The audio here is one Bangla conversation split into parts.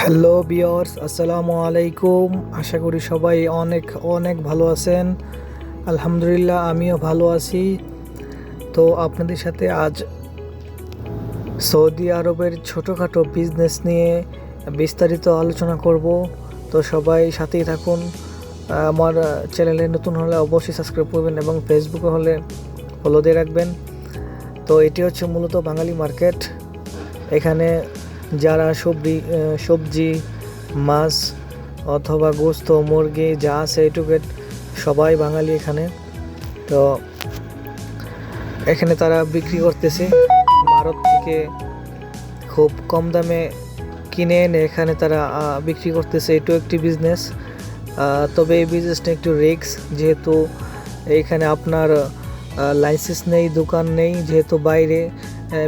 হ্যালো বিয়র্স আসসালামু আলাইকুম। আশা করি সবাই অনেক অনেক ভালো আছেন। আলহামদুলিল্লাহ, আমিও ভালো আছি। তো আপনাদের সাথে আজ সৌদি আরবের ছোটোখাটো বিজনেস নিয়ে বিস্তারিত আলোচনা করব। তো সবাই সাথেই থাকুন। আমার চ্যানেলে নতুন হলে অবশ্যই সাবস্ক্রাইব করবেন এবং ফেসবুকে হলে ফলো দিয়ে রাখবেন। তো এটি হচ্ছে মূলত বাঙালি মার্কেট এখানে যারা সবজি সবজি, মাছ অথবা গোস্ত, মুরগি যা আছে এটুকু সবাই বাঙালি এখানে। তো এখানে তারা বিক্রি করতেছে। ভারত থেকে খুব কম দামে কিনে এনে এখানে তারা বিক্রি করতেছে। এটাও একটি বিজনেস তবে এই বিজনেসটা একটু রিস্ক যেহেতু এখানে আপনার লাইসেন্স নেই, দোকান নেই, যেহেতু বাইরে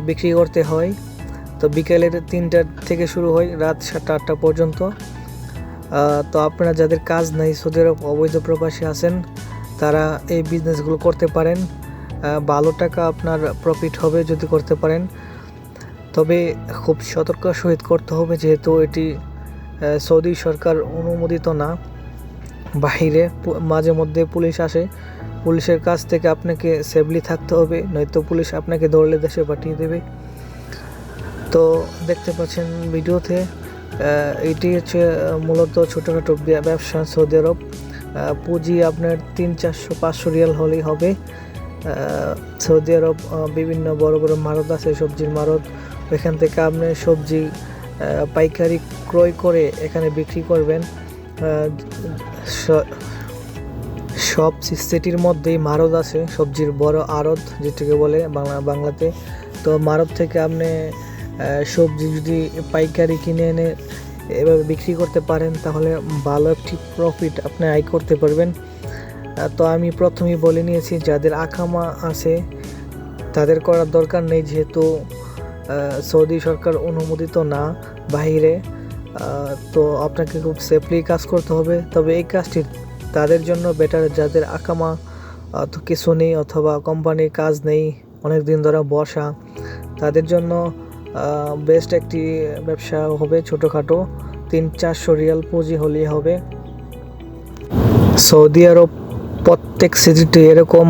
বিক্রি করতে হয়। তো বিকেলের তিনটার থেকে শুরু হয়, রাত সাতটা, আটটা পর্যন্ত। তো আপনারা যাদের কাজ নেই, সৌদি আরব অবৈধ প্রবাসী আছেন, তারা এই বিজনেসগুলো করতে পারেন। ভালো টাকা আপনার প্রফিট হবে যদি করতে পারেন। তবে খুব সতর্ক সহিত করতে হবে, যেহেতু এটি সৌদি সরকার অনুমোদিত না। বাহিরে মাঝে মধ্যে পুলিশ আসে। পুলিশের কাছ থেকে আপনাকে সেফলি থাকতে হবে, নয়তো পুলিশ আপনাকে ধরলে দেশে পাঠিয়ে দেবে। তো দেখতে পাচ্ছেন ভিডিওতে এটি হচ্ছে মূলত ছোটোখাটো ব্যবসা সৌদি আরব। পুঁজি আপনার তিন চারশো পাঁচশো রিয়াল হলেই হবে। সৌদি আরব বিভিন্ন বড় বড় মারত আছে, সবজির মারত ওইখান থেকে আপনি সবজি পাইকারি ক্রয় করে এখানে বিক্রি করবেন। সব সিটির মধ্যেই মারদ আছে, সবজির বড় আড়ত, যেটাকে বলে বাংলা, বাংলাতে। তো মারদ থেকে আপনি সবজি যদি পাইকারি কিনে এনে এভাবে বিক্রি করতে পারেন, তাহলে ভালো একটি প্রফিট আপনি আয় করতে পারবেন। তো আমি প্রথমেই বলে নিয়েছি, যাদের আকামা আছে, তাদের করার দরকার নেই, যেহেতু সৌদি সরকার অনুমোদিত না বাহিরে। তো আপনাকে খুব সেফলি কাজ করতে হবে। তবে এই কাজটি তাদের জন্য বেটার যাদের আকামা তো কিছু নেই অথবা কোম্পানির কাজ নেই অনেক দিন ধরে বসা, তাদের জন্য বেস্ট একটি ব্যবসা হবে ছোটোখাটো, তিন চারশো রিয়াল পুঁজি হলেই হবে। সৌদি আরব প্রত্যেক সিটিতে এরকম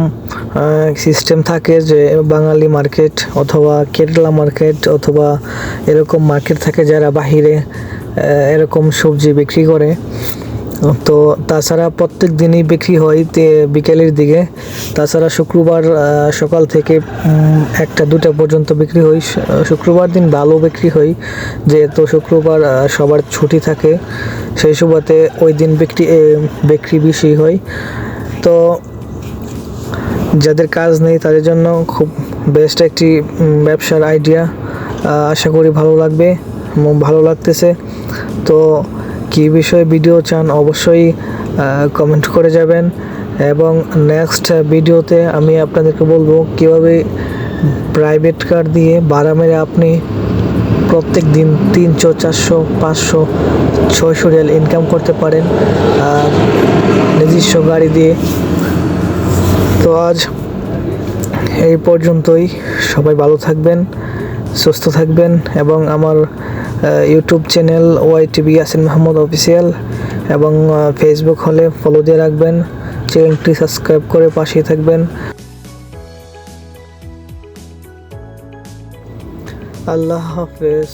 সিস্টেম থাকে যে বাঙালি মার্কেট অথবা কেরালা মার্কেট অথবা এরকম মার্কেট থাকে যারা বাহিরে এরকম সবজি বিক্রি করে। তো তাছাড়া প্রত্যেক দিনই বিক্রি হয় বিকেলের দিকে। তাছাড়া শুক্রবার সকাল থেকে একটা, দুটা পর্যন্ত বিক্রি হয়। শুক্রবার দিন ভালো বিক্রি হয়। যেহেতু শুক্রবার সবার ছুটি থাকে, সেই সুবাদে ওই দিন বিক্রি বিক্রি বেশি হয়। তো যাদের কাজ নেই, তাদের জন্য খুব বেস্ট একটি ব্যবসার আইডিয়া আশা করি ভালো লাগবে ভালো লাগতেছে। তো কী বিষয়ে ভিডিও চান অবশ্যই কমেন্ট করে যাবেন। এবং নেক্সট ভিডিওতে আমি আপনাদেরকে বলব কীভাবে প্রাইভেট কার দিয়ে ভাড়া মেরে আপনি প্রত্যেক দিন তিনশো, চারশো, পাঁচশো, ছয়শো রিয়াল ইনকাম করতে পারেন। নিজস্ব গাড়ি দিয়ে। তো আজ এই পর্যন্তই। সবাই ভালো থাকবেন, সুস্থ থাকবেন এবং আমার YouTube channel Y TV Yasin Mahmud official এবং ফেসবুক হলে ফলো দিয়ে রাখবেন। চ্যানেলটি সাবস্ক্রাইব করে পাশেই থাকবেন। আল্লাহ হাফেজ।